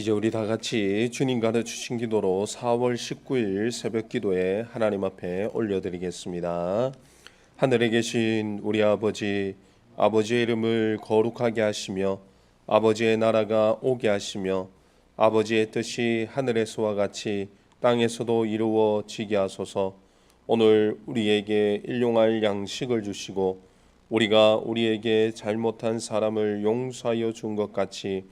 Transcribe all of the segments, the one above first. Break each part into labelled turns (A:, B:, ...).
A: 이제 우리 다 같이 주님 가르치신 기도로 4월 19일 새벽 기도에 하나님 앞에 올려드리겠습니다. 하늘에 계신 우리 아버지, 아버지의 이름을 거룩하게 하시며 아버지의 나라가 오게 하시며 아버지의 뜻이 하늘에서와 같이 땅에서도 이루어지게 하소서. 오늘 우리에게 일용할 양식을 주시고 우리가 우리에게 잘못한 사람을 용서하여 준 것 같이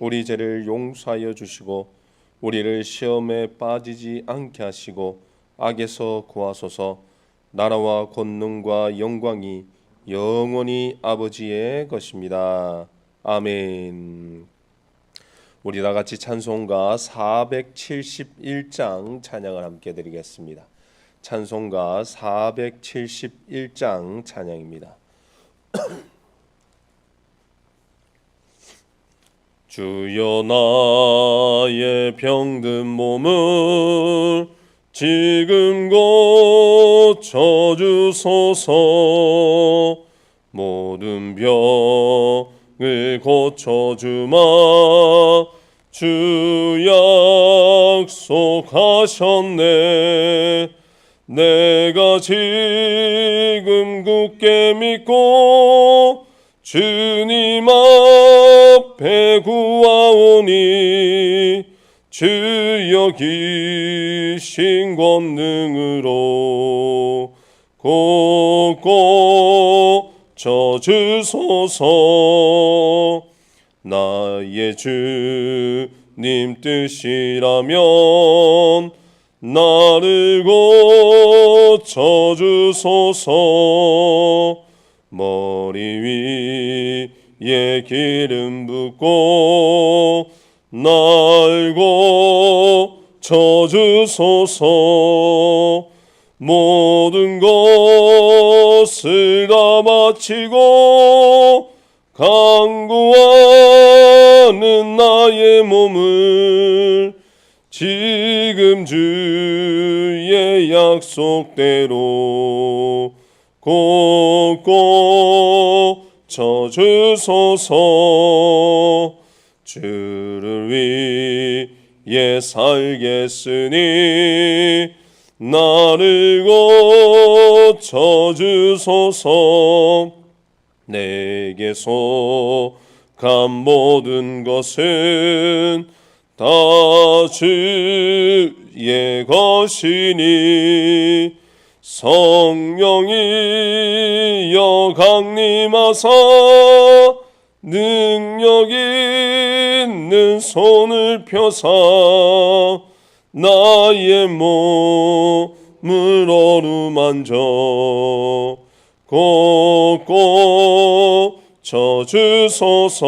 A: 우리 죄를 용서하여 주시고 우리를 시험에 빠지지 않게 하시고 악에서 구하소서 나라와 권능과 영광이 영원히 아버지의 것입니다. 아멘. 우리 다 같이 찬송가 471장 찬양을 함께 드리겠습니다. 찬송가 471장 찬양입니다. 주여 나의 병든 몸을 지금 고쳐주소서. 모든 병을 고쳐주마. 주 약속하셨네. 내가 지금 굳게 믿고 주님 앞에 구하오니 주여 기신 권능으로 꼭꼭 쳐주소서. 나의 주님 뜻이라면 나를 고쳐주소서 머리 위에 기름 붓고 날 고쳐주소서. 모든 것을 다 마치고 강구하는 나의 몸을 지금 주의 약속대로 꼭꼭 쳐주소서. 주를 위해 살겠으니 나를 고쳐주소서. 내게 속한 모든 것은 다 주의 것이니 성령이여 강림하사 능력 있는 손을 펴사 나의 몸을 어루만져 꼭꼭 쳐주소서.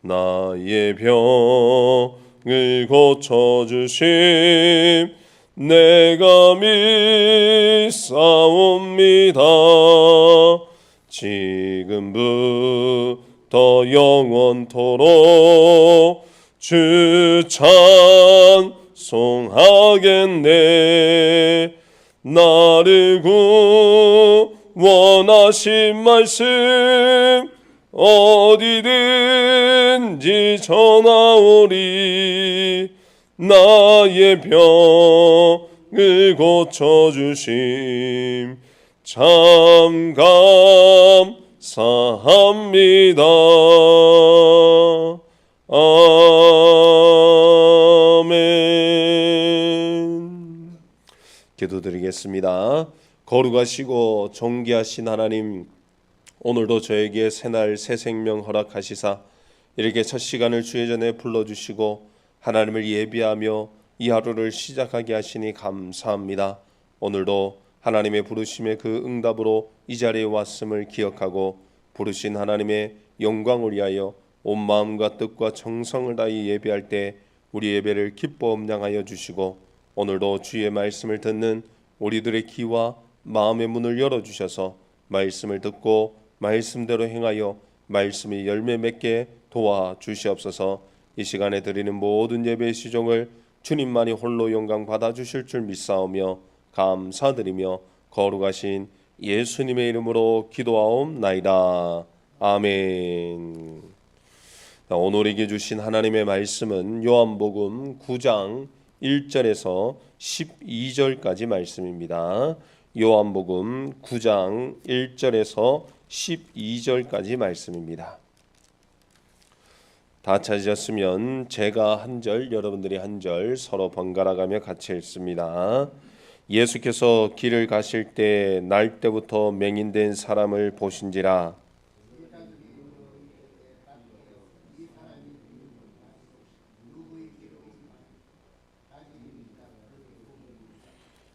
A: 나의 병을 고쳐주심 내가 믿사옵니다. 지금부터 영원토록 주 찬송하겠네. 나를 구원하신 말씀 어디든지 전하오리 나의 병을 고쳐주심 참 감사합니다. 아멘. 기도드리겠습니다. 거룩하시고 존귀하신 하나님, 오늘도 저에게 새날 새 생명 허락하시사 이렇게 첫 시간을 주의 전에 불러주시고 하나님을 예비하며 이 하루를 시작하게 하시니 감사합니다. 오늘도 하나님의 부르심의 그 응답으로 이 자리에 왔음을 기억하고 부르신 하나님의 영광을 위하여 온 마음과 뜻과 정성을 다해 예배할 때 우리 예배를 기뻐 음량하여 주시고 오늘도 주의 말씀을 듣는 우리들의 귀와 마음의 문을 열어 주셔서 말씀을 듣고 말씀대로 행하여 말씀이 열매 맺게 도와 주시옵소서. 이 시간에 드리는 모든 예배의 시종을 주님만이 홀로 영광 받아 주실 줄 믿사오며 감사드리며 거룩하신 예수님의 이름으로 기도하옵나이다. 아멘. 오늘에게 주신 하나님의 말씀은 요한복음 9장 1절에서 12절까지 말씀입니다. 요한복음 9장 1절에서 12절까지 말씀입니다. 다 찾으셨으면 제가 한 절, 여러분들이 한 절 서로 번갈아 가며 같이 읽습니다. 예수께서 길을 가실 때 날 때부터 맹인된 사람을 보신지라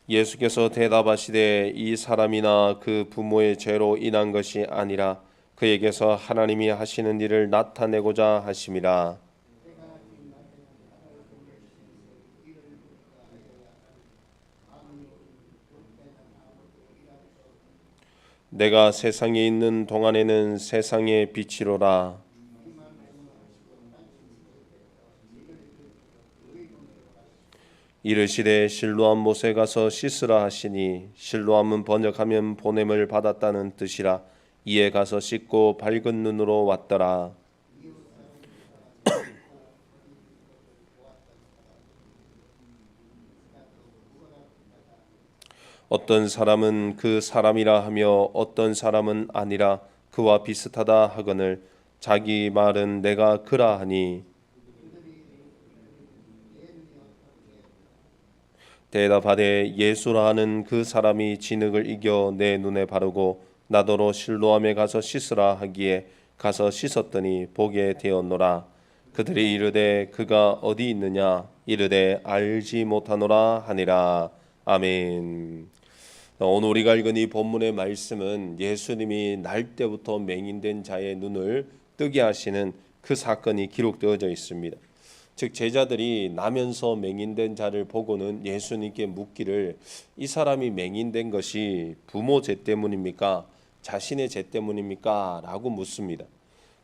A: 예수께서 대답하시되 이 사람이나 그 부모의 죄로 인한 것이 아니라 그에게서 하나님이 하시는 일을 나타내고자 하심이라. 내가 세상에 있는 동안에는 세상의 빛이로라. 이르시되 실로암 못에 가서 씻으라 하시니 실로암은 번역하면 보냄을 받았다는 뜻이라 이에 가서 씻고 밝은 눈으로 왔더라. 어떤 사람은 그 사람이라 하며 어떤 사람은 아니라 그와 비슷하다 하거늘 자기 말은 내가 그라 하니. 대답하되 예수라 하는 그 사람이 진흙을 이겨 내 눈에 바르고 나더러 실로암에 가서 씻으라 하기에 가서 씻었더니 보게 되었노라 그들이 이르되 그가 어디 있느냐 이르되 알지 못하노라 하니라 아멘 오늘 우리가 읽은 이 본문의 말씀은 예수님이 날 때부터 맹인된 자의 눈을 뜨게 하시는 그 사건이 기록되어져 있습니다. 즉 제자들이 나면서 맹인된 자를 보고는 예수님께 묻기를 이 사람이 맹인된 것이 부모 죄 때문입니까? 자신의 죄 때문입니까? 라고 묻습니다.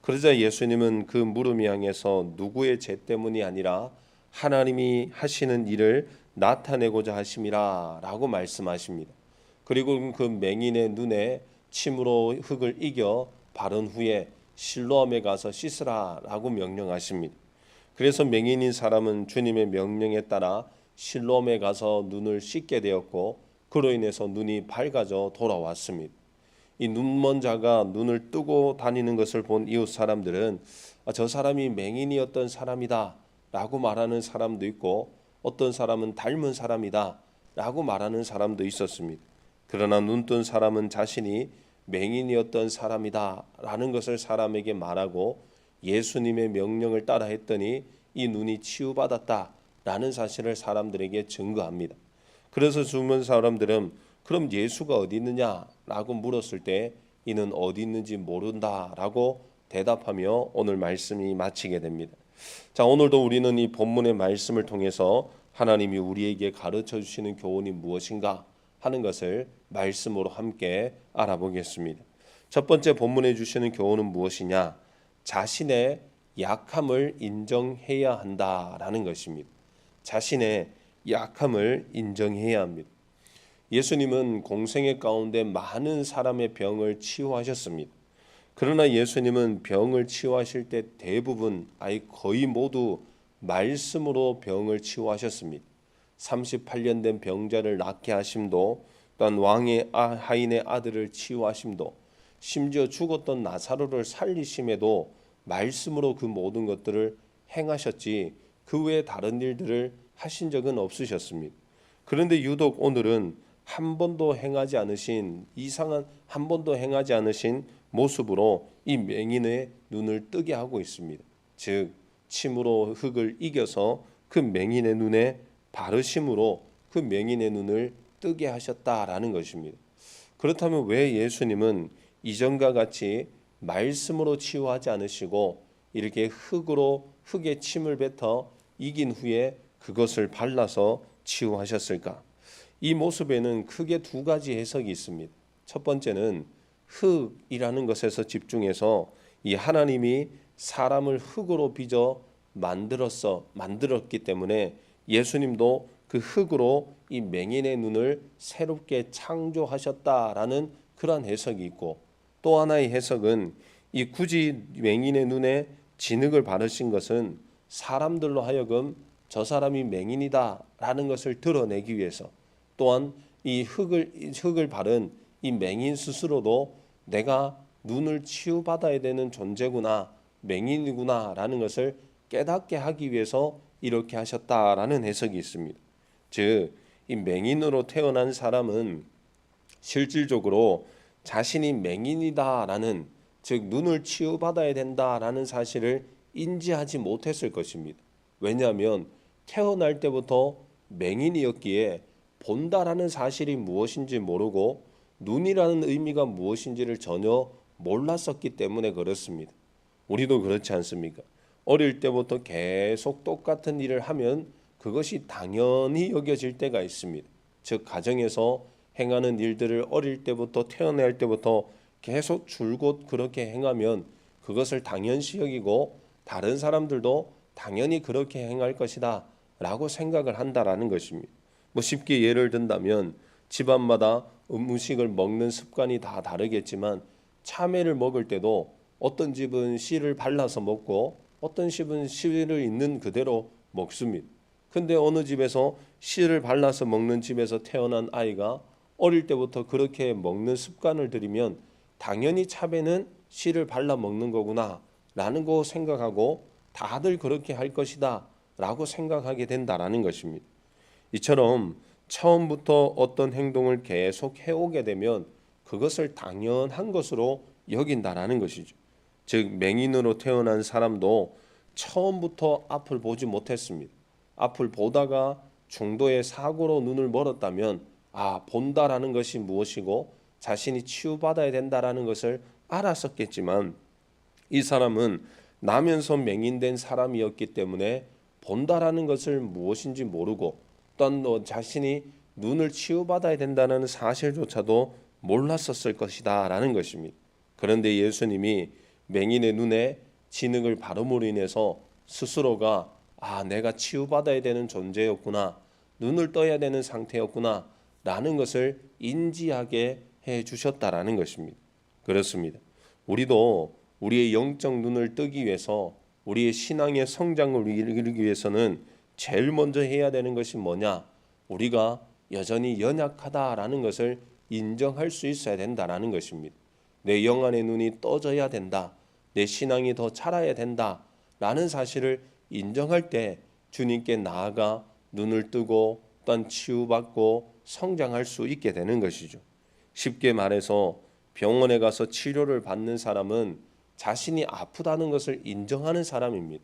A: 그러자 예수님은 그 물음이 향해서 누구의 죄 때문이 아니라 하나님이 하시는 일을 나타내고자 하심이라 라고 말씀하십니다. 그리고 그 맹인의 눈에 침으로 흙을 이겨 바른 후에 실로암에 가서 씻으라 라고 명령하십니다. 그래서 맹인인 사람은 주님의 명령에 따라 실로암에 가서 눈을 씻게 되었고 그로 인해서 눈이 밝아져 돌아왔습니다. 이 눈먼 자가 눈을 뜨고 다니는 것을 본 이웃 사람들은 아, 저 사람이 맹인이었던 사람이다라고 말하는 사람도 있고 어떤 사람은 닮은 사람이다라고 말하는 사람도 있었습니다. 그러나 눈뜬 사람은 자신이 맹인이었던 사람이다라는 것을 사람에게 말하고 예수님의 명령을 따라 했더니 이 눈이 치유받았다라는 사실을 사람들에게 증거합니다. 그래서 주문 사람들은 그럼 예수가 어디 있느냐 라고 물었을 때 이는 어디 있는지 모른다라고 대답하며 오늘 말씀이 마치게 됩니다. 자, 오늘도 우리는 이 본문의 말씀을 통해서 하나님이 우리에게 가르쳐 주시는 교훈이 무엇인가 하는 것을 말씀으로 함께 알아보겠습니다. 첫 번째 본문에 주시는 교훈은 무엇이냐? 자신의 약함을 인정해야 한다라는 것입니다. 자신의 약함을 인정해야 합니다. 예수님은 공생의 가운데 많은 사람의 병을 치유하셨습니다. 그러나 예수님은 병을 치유하실 때 대부분 아예 거의 모두 말씀으로 병을 치유하셨습니다. 38년 된 병자를 낫게 하심도 또한 왕의 아, 하인의 아들을 치유하심도 심지어 죽었던 나사로를 살리심에도 말씀으로 그 모든 것들을 행하셨지 그 외에 다른 일들을 하신 적은 없으셨습니다. 그런데 유독 오늘은 한 번도 행하지 않으신 이상한 한 번도 행하지 않으신 모습으로 이 맹인의 눈을 뜨게 하고 있습니다. 즉 침으로 흙을 이겨서 그 맹인의 눈에 바르심으로 그 맹인의 눈을 뜨게 하셨다라는 것입니다. 그렇다면 왜 예수님은 이전과 같이 말씀으로 치유하지 않으시고 이렇게 흙으로 흙에 침을 뱉어 이긴 후에 그것을 발라서 치유하셨을까? 이 모습에는 크게 두 가지 해석이 있습니다. 첫 번째는 흙이라는 것에서 집중해서 이 하나님이 사람을 흙으로 빚어 만들었어 만들었기 때문에 예수님도 그 흙으로 이 맹인의 눈을 새롭게 창조하셨다라는 그러한 해석이 있고 또 하나의 해석은 이 굳이 맹인의 눈에 진흙을 바르신 것은 사람들로 하여금 저 사람이 맹인이다라는 것을 드러내기 위해서 또한 이 흙을 이 흙을 바른 이 맹인 스스로도 내가 눈을 치유받아야 되는 존재구나 맹인이구나라는 것을 깨닫게 하기 위해서 이렇게 하셨다라는 해석이 있습니다. 즉, 이 맹인으로 태어난 사람은 실질적으로 자신이 맹인이다라는 즉 눈을 치유받아야 된다라는 사실을 인지하지 못했을 것입니다. 왜냐하면 태어날 때부터 맹인이었기에 본다라는 사실이 무엇인지 모르고 눈이라는 의미가 무엇인지를 전혀 몰랐었기 때문에 그렇습니다. 우리도 그렇지 않습니까? 어릴 때부터 계속 똑같은 일을 하면 그것이 당연히 여겨질 때가 있습니다. 즉 가정에서 행하는 일들을 어릴 때부터 태어날 때부터 계속 줄곧 그렇게 행하면 그것을 당연시 여기고 다른 사람들도 당연히 그렇게 행할 것이다 라고 생각을 한다라는 것입니다. 뭐 쉽게 예를 든다면 집안마다 음식을 먹는 습관이 다 다르겠지만 참외를 먹을 때도 어떤 집은 씨를 발라서 먹고 어떤 집은 씨를 있는 그대로 먹습니다. 근데 어느 집에서 씨를 발라서 먹는 집에서 태어난 아이가 어릴 때부터 그렇게 먹는 습관을 들이면 당연히 참외는 씨를 발라 먹는 거구나 라는 거 생각하고 다들 그렇게 할 것이다 라고 생각하게 된다라는 것입니다. 이처럼 처음부터 어떤 행동을 계속 해오게 되면 그것을 당연한 것으로 여긴다라는 것이죠. 즉 맹인으로 태어난 사람도 처음부터 앞을 보지 못했습니다. 앞을 보다가 중도의 사고로 눈을 멀었다면 아 본다라는 것이 무엇이고 자신이 치유받아야 된다라는 것을 알았었겠지만 이 사람은 나면서 맹인된 사람이었기 때문에 본다라는 것을 무엇인지 모르고 또한 또 자신이 눈을 치유받아야 된다는 사실조차도 몰랐었을 것이다 라는 것입니다. 그런데 예수님이 맹인의 눈에 진흙을 바름으로 인해서 스스로가 아 내가 치유받아야 되는 존재였구나 눈을 떠야 되는 상태였구나 라는 것을 인지하게 해 주셨다라는 것입니다. 그렇습니다. 우리도 우리의 영적 눈을 뜨기 위해서 우리의 신앙의 성장을 이루기 위해서는 제일 먼저 해야 되는 것이 뭐냐? 우리가 여전히 연약하다라는 것을 인정할 수 있어야 된다라는 것입니다. 내 영안의 눈이 떠져야 된다. 내 신앙이 더 자라야 된다 라는 사실을 인정할 때 주님께 나아가 눈을 뜨고 또한 치유받고 성장할 수 있게 되는 것이죠. 쉽게 말해서 병원에 가서 치료를 받는 사람은 자신이 아프다는 것을 인정하는 사람입니다.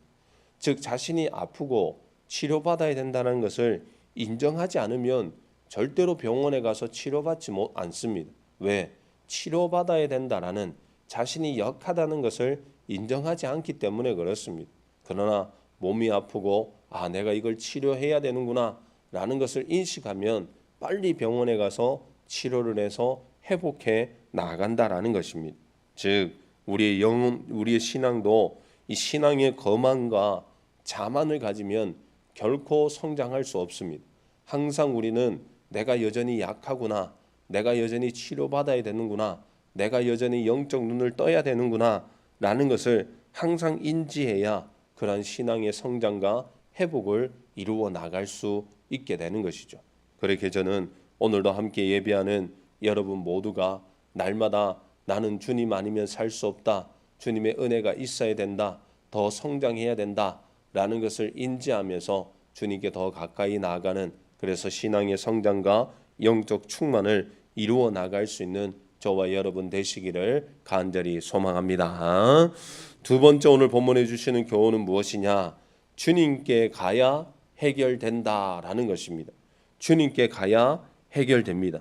A: 즉 자신이 아프고 치료받아야 된다는 것을 인정하지 않으면 절대로 병원에 가서 치료받지 못 않습니다. 왜? 치료받아야 된다라는 자신이 약하다는 것을 인정하지 않기 때문에 그렇습니다. 그러나 몸이 아프고 아 내가 이걸 치료해야 되는구나 라는 것을 인식하면 빨리 병원에 가서 치료를 해서 회복해 나간다라는 것입니다. 즉 우리의 영 우리의 신앙도 이 신앙의 거만과 자만을 가지면 결코 성장할 수 없습니다. 항상 우리는 내가 여전히 약하구나, 내가 여전히 치료받아야 되는구나, 내가 여전히 영적 눈을 떠야 되는구나 라는 것을 항상 인지해야 그러한 신앙의 성장과 회복을 이루어 나갈 수 있게 되는 것이죠. 그렇게 저는 오늘도 함께 예배하는 여러분 모두가 날마다 나는 주님 아니면 살 수 없다. 주님의 은혜가 있어야 된다. 더 성장해야 된다. 라는 것을 인지하면서 주님께 더 가까이 나아가는 그래서 신앙의 성장과 영적 충만을 이루어 나갈 수 있는 저와 여러분 되시기를 간절히 소망합니다. 두 번째 오늘 본문해 주시는 교훈은 무엇이냐? 주님께 가야 해결된다라는 것입니다. 주님께 가야 해결됩니다.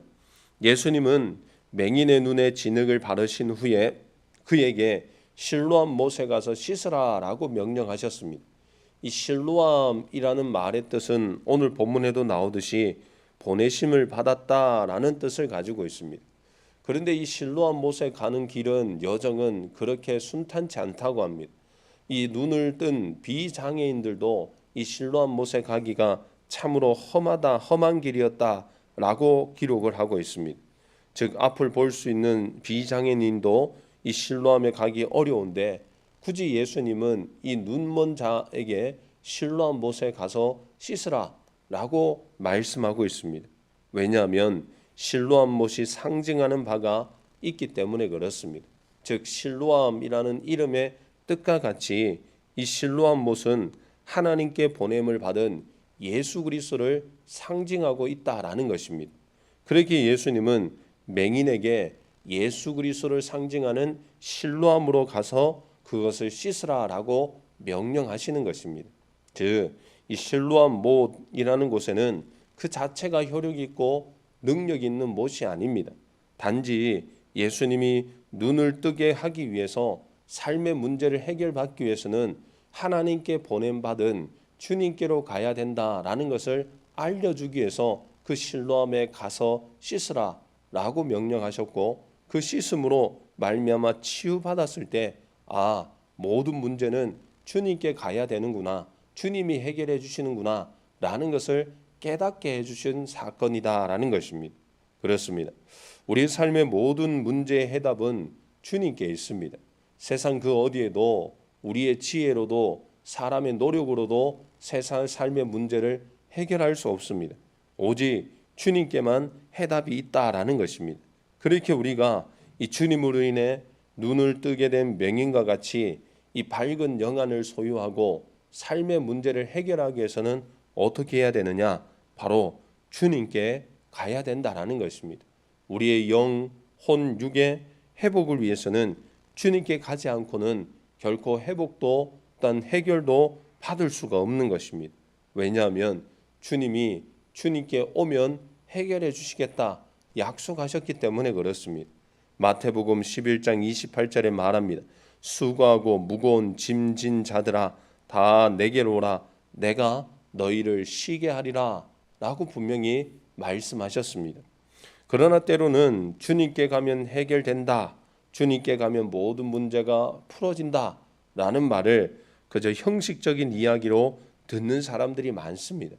A: 예수님은 맹인의 눈에 진흙을 바르신 후에 그에게 실로암 못에 가서 씻으라라고 명령하셨습니다. 이 실로암이라는 말의 뜻은 오늘 본문에도 나오듯이 보내심을 받았다라는 뜻을 가지고 있습니다. 그런데 이 실로암 못에 가는 길은 여정은 그렇게 순탄치 않다고 합니다. 이 눈을 뜬 비장애인들도 이 실로암 못에 가기가 참으로 험하다 험한 길이었다라고 기록을 하고 있습니다. 즉 앞을 볼 수 있는 비장애인도 이 실로암에 가기 어려운데 굳이 예수님은 이 눈먼 자에게 실로암 못에 가서 씻으라라고 말씀하고 있습니다. 왜냐하면 실로암 못이 상징하는 바가 있기 때문에 그렇습니다. 즉 실로암이라는 이름의 뜻과 같이 이 실로암 못은 하나님께 보냄을 받은 예수 그리스도를 상징하고 있다라는 것입니다. 그렇게 예수님은 맹인에게 예수 그리스도를 상징하는 실로암으로 가서 그것을 씻으라라고 명령하시는 것입니다. 즉, 이 실로암 못이라는 곳에는 그 자체가 효력 있고 능력 있는 못이 아닙니다. 단지 예수님이 눈을 뜨게 하기 위해서 삶의 문제를 해결받기 위해서는 하나님께 보냄 받은 주님께로 가야 된다라는 것을 알려주기 위해서 그 실로암에 가서 씻으라라고 명령하셨고 그 씻음으로 말미암아 치유받았을 때 아 모든 문제는 주님께 가야 되는구나 주님이 해결해 주시는구나 라는 것을 깨닫게 해주신 사건이다라는 것입니다. 그렇습니다. 우리 삶의 모든 문제의 해답은 주님께 있습니다. 세상 그 어디에도 우리의 지혜로도 사람의 노력으로도 세상 삶의 문제를 해결할 수 없습니다. 오직 주님께만 해답이 있다라는 것입니다. 그렇게 우리가 이 주님으로 인해 눈을 뜨게 된 명인과 같이 이 밝은 영안을 소유하고 삶의 문제를 해결하기 위해서는 어떻게 해야 되느냐? 바로 주님께 가야 된다라는 것입니다. 우리의 영, 혼, 육의 회복을 위해서는 주님께 가지 않고는 결코 회복도 또한 해결도 받을 수가 없는 것입니다. 왜냐하면 주님이 주님께 오면 해결해 주시겠다 약속하셨기 때문에 그렇습니다. 마태복음 11장 28절에 말합니다. 수고하고 무거운 짐진 자들아 다 내게로 오라 내가 너희를 쉬게 하리라 라고 분명히 말씀하셨습니다. 그러나 때로는 주님께 가면 해결된다. 주님께 가면 모든 문제가 풀어진다. 라는 말을 그저 형식적인 이야기로 듣는 사람들이 많습니다.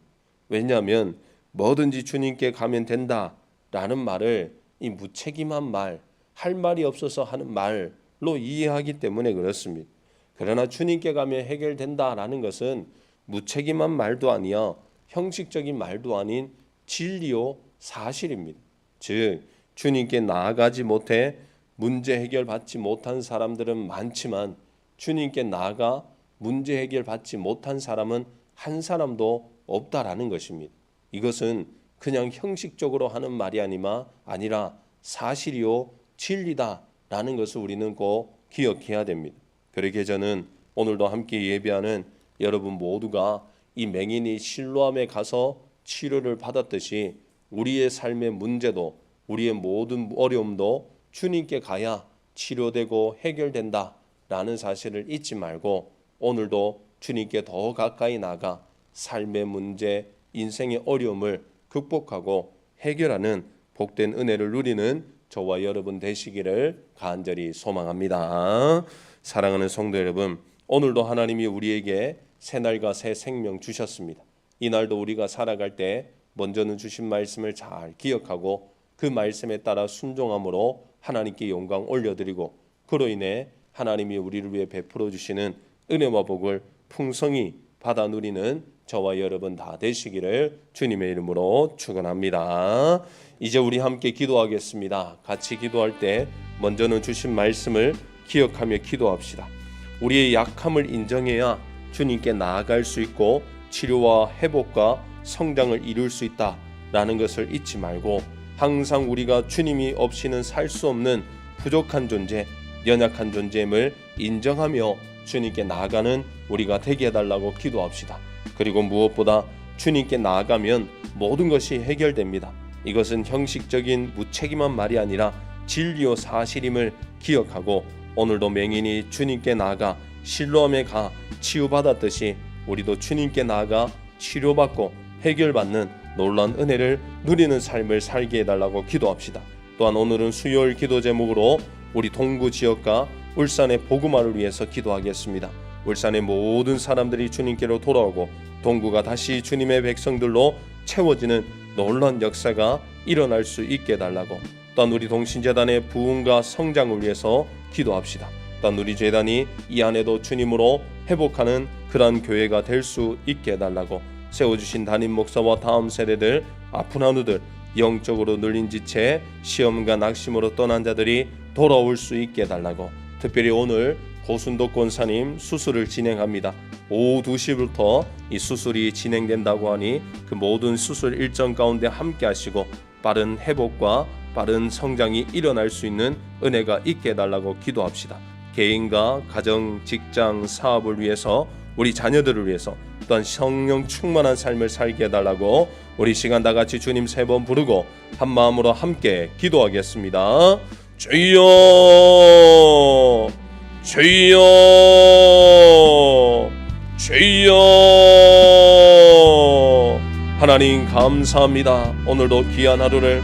A: 왜냐하면 뭐든지 주님께 가면 된다. 라는 말을 이 무책임한 말, 할 말이 없어서 하는 말로 이해하기 때문에 그렇습니다. 그러나 주님께 가면 해결된다라는 것은 무책임한 말도 아니야 형식적인 말도 아닌 진리요 사실입니다. 즉 주님께 나아가지 못해 문제 해결 받지 못한 사람들은 많지만 주님께 나아가 문제 해결 받지 못한 사람은 한 사람도 없다라는 것입니다. 이것은 그냥 형식적으로 하는 말이 아니마 아니라 사실이요 진리다라는 것을 우리는 꼭 기억해야 됩니다. 그렇게 저는 오늘도 함께 예배하는 여러분 모두가 이 맹인이 실로암에 가서 치료를 받았듯이 우리의 삶의 문제도 우리의 모든 어려움도 주님께 가야 치료되고 해결된다라는 사실을 잊지 말고 오늘도 주님께 더 가까이 나가 삶의 문제, 인생의 어려움을 극복하고 해결하는 복된 은혜를 누리는 저와 여러분 되시기를 간절히 소망합니다. 사랑하는 성도 여러분, 오늘도 하나님이 우리에게 새 날과 새 생명 주셨습니다. 이 날도 우리가 살아갈 때 먼저는 주신 말씀을 잘 기억하고 그 말씀에 따라 순종함으로 하나님께 영광 올려드리고 그로 인해 하나님이 우리를 위해 베풀어 주시는 은혜와 복을 풍성히 받아 누리는 저와 여러분 다 되시기를 주님의 이름으로 축원합니다. 이제 우리 함께 기도하겠습니다. 같이 기도할 때 먼저는 주신 말씀을 기억하며 기도합시다. 우리의 약함을 인정해야 주님께 나아갈 수 있고 치료와 회복과 성장을 이룰 수 있다라는 것을 잊지 말고 항상 우리가 주님이 없이는 살 수 없는 부족한 존재, 연약한 존재임을 인정하며 주님께 나아가는 우리가 되게 해달라고 기도합시다. 그리고 무엇보다 주님께 나아가면 모든 것이 해결됩니다. 이것은 형식적인 무책임한 말이 아니라 진리요 사실임을 기억하고 오늘도 맹인이 주님께 나아가 실로암에 가 치유받았듯이 우리도 주님께 나아가 치료받고 해결받는 놀라운 은혜를 누리는 삶을 살게 해달라고 기도합시다. 또한 오늘은 수요일 기도 제목으로 우리 동구 지역과 울산의 복음화를 위해서 기도하겠습니다. 울산의 모든 사람들이 주님께로 돌아오고 동구가 다시 주님의 백성들로 채워지는 놀라운 역사가 일어날 수 있게 해달라고. 또한 우리 동신재단의 부흥과 성장을 위해서 기도합시다. 또한 우리 재단이 이 안에도 주님으로 회복하는 그러한 교회가 될 수 있게 해달라고. 세워주신 담임 목사와 다음 세대들 아픈 한우들 영적으로 눌린 지체 시험과 낙심으로 떠난 자들이 돌아올 수 있게 해달라고. 특별히 오늘 고순도 권사님 수술을 진행합니다. 오후 2시부터 이 수술이 진행된다고 하니 그 모든 수술 일정 가운데 함께 하시고 빠른 회복과 빠른 성장이 일어날 수 있는 은혜가 있게 해달라고 기도합시다. 개인과 가정, 직장, 사업을 위해서 우리 자녀들을 위해서 또한 성령 충만한 삶을 살게 해달라고 우리 시간 다 같이 주님 세 번 부르고 한 마음으로 함께 기도하겠습니다. 주여 주여 주여 하나님 감사합니다. 오늘도 귀한 하루를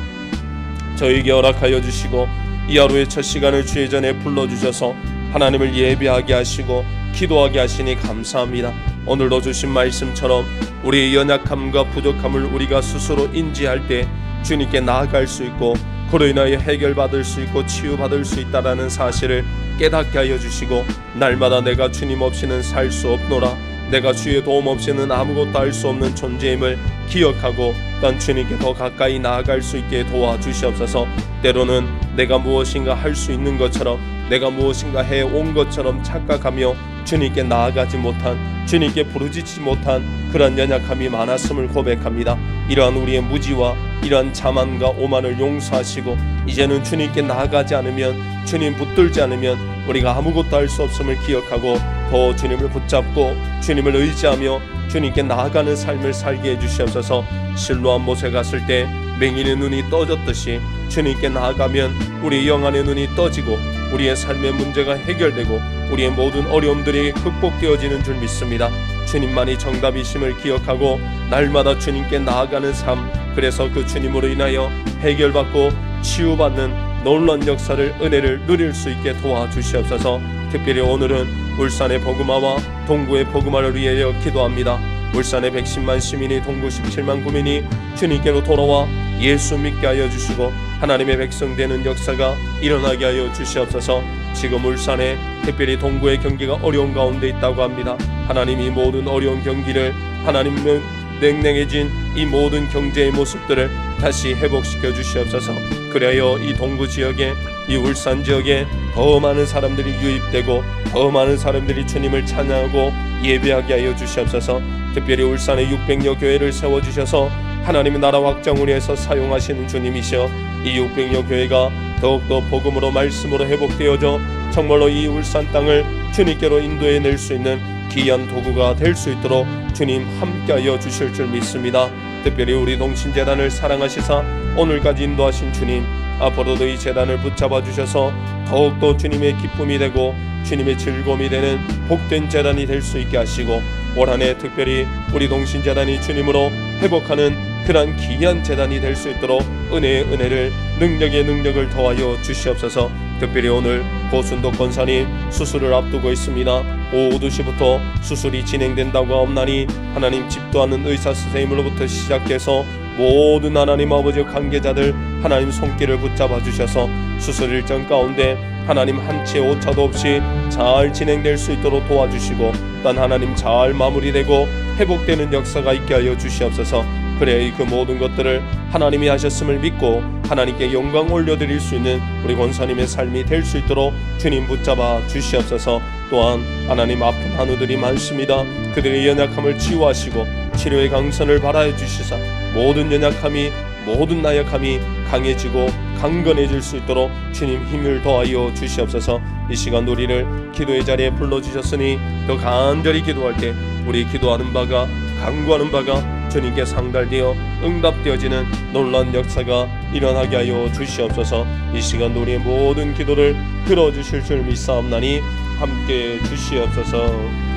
A: 저에게 허락하여 주시고 이 하루의 첫 시간을 주의 전에 불러주셔서 하나님을 예배하게 하시고 기도하게 하시니 감사합니다. 오늘도 주신 말씀처럼 우리의 연약함과 부족함을 우리가 스스로 인지할 때 주님께 나아갈 수 있고 그로 인하여 해결받을 수 있고 치유받을 수 있다라는 사실을 깨닫게 하여 주시고 날마다 내가 주님 없이는 살 수 없노라. 내가 주의 도움 없이는 아무것도 할 수 없는 존재임을 기억하고 난 주님께 더 가까이 나아갈 수 있게 도와주시옵소서 때로는 내가 무엇인가 할 수 있는 것처럼 내가 무엇인가 해 온 것처럼 착각하며 주님께 나아가지 못한 주님께 부르짖지 못한 그런 연약함이 많았음을 고백합니다. 이러한 우리의 무지와 이러한 자만과 오만을 용서하시고 이제는 주님께 나아가지 않으면 주님 붙들지 않으면 우리가 아무것도 할 수 없음을 기억하고 더 주님을 붙잡고 주님을 의지하며 주님께 나아가는 삶을 살게 해주시옵소서 실로한 못에 갔을 때 맹인의 눈이 떠졌듯이 주님께 나아가면 우리 영안의 눈이 떠지고 우리의 삶의 문제가 해결되고 우리의 모든 어려움들이 극복되어지는 줄 믿습니다. 주님만이 정답이심을 기억하고 날마다 주님께 나아가는 삶 그래서 그 주님으로 인하여 해결받고 치유받는 놀란 역사를 은혜를 누릴 수 있게 도와주시옵소서. 특별히 오늘은 울산의 복음화와 동구의 복음화를 위하여 기도합니다. 울산의 110만 시민이 동구 17만 구민이 주님께로 돌아와 예수 믿게 하여 주시고 하나님의 백성 되는 역사가 일어나게 하여 주시옵소서. 지금 울산에 특별히 동구의 경기가 어려운 가운데 있다고 합니다. 하나님이 모든 어려운 경기를 하나님은 냉랭해진 이 모든 경제의 모습들을 다시 회복시켜 주시옵소서. 그래야 이 동구 지역에 이 울산 지역에 더 많은 사람들이 유입되고 더 많은 사람들이 주님을 찬양하고 예배하게 하여 주시옵소서. 특별히 울산에 600여 교회를 세워 주셔서 하나님의 나라 확장을 위해서 사용하시는 주님이시여 이 600여 교회가 더욱더 복음으로 말씀으로 회복되어져 정말로 이 울산 땅을 주님께로 인도해 낼 수 있는 귀한 도구가 될 수 있도록 주님 함께하여 주실 줄 믿습니다. 특별히 우리 동신재단을 사랑하시사 오늘까지 인도하신 주님 앞으로도 이 재단을 붙잡아 주셔서 더욱더 주님의 기쁨이 되고 주님의 즐거움이 되는 복된 재단이 될 수 있게 하시고 올 한해 특별히 우리 동신 재단이 주님으로 회복하는 그러한 귀한 재단이 될 수 있도록 은혜의 은혜를 능력의 능력을 더하여 주시옵소서. 특별히 오늘 고순도 권사님 수술을 앞두고 있습니다. 오후 2시부터 수술이 진행된다고 하옵나니 하나님 집도하는 의사 선생님으로부터 시작해서 모든 하나님 아버지 관계자들 하나님 손길을 붙잡아 주셔서 수술 일정 가운데 하나님 한치 오차도 없이 잘 진행될 수 있도록 도와주시고 또 하나님 잘 마무리되고 회복되는 역사가 있게 하여 주시옵소서. 그래 그 모든 것들을 하나님이 하셨음을 믿고 하나님께 영광 올려드릴 수 있는 우리 권사님의 삶이 될 수 있도록 주님 붙잡아 주시옵소서. 또한 하나님 아픈 한우들이 많습니다. 그들의 연약함을 치유하시고 치료의 강선을 발하여 주시사 모든 연약함이 모든 나약함이 강해지고 강건해질 수 있도록 주님 힘을 더하여 주시옵소서. 이 시간 우리를 기도의 자리에 불러주셨으니 더 간절히 기도할 때 우리 기도하는 바가 강구하는 바가 주님께 상달되어 응답되어지는 놀란 역사가 일어나게 하여 주시옵소서. 이 시간 우리의 모든 기도를 들어주실 줄 믿사옵나니 함께 주시옵소서